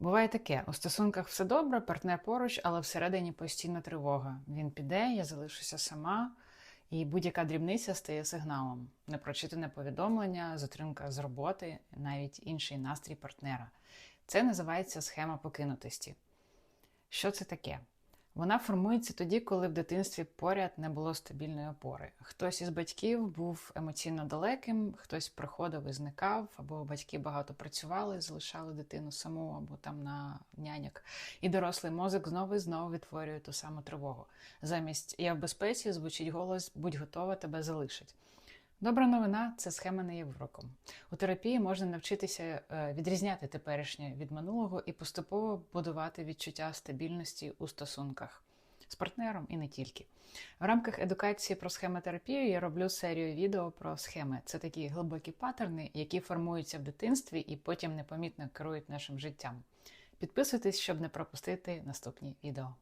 Буває таке: у стосунках все добре, партнер поруч, але всередині постійна тривога. Він піде, я залишуся сама, і будь-яка дрібниця стає сигналом. Непрочитане повідомлення, затримка з роботи, навіть інший настрій партнера. Це називається схема покинутості. Що це таке? Вона формується тоді, коли в дитинстві поряд не було стабільної опори. Хтось із батьків був емоційно далеким, хтось приходив і зникав, або батьки багато працювали, залишали дитину саму або там на няняк. І дорослий мозок знову і знову відтворює ту саму тривогу. Замість я в безпеці звучить голос Будь готова, тебе залишать. Добра новина це схема не є вироком. У терапії можна навчитися е, відрізняти теперішнє від минулого і поступово будувати відчуття стабільності у стосунках з партнером і не тільки. В рамках едукації про схемотерапію я роблю серію відео про схеми. Це такі глибокі паттерни, які формуються в дитинстві і потім непомітно керують нашим життям. Підписуйтесь, щоб не пропустити наступні відео.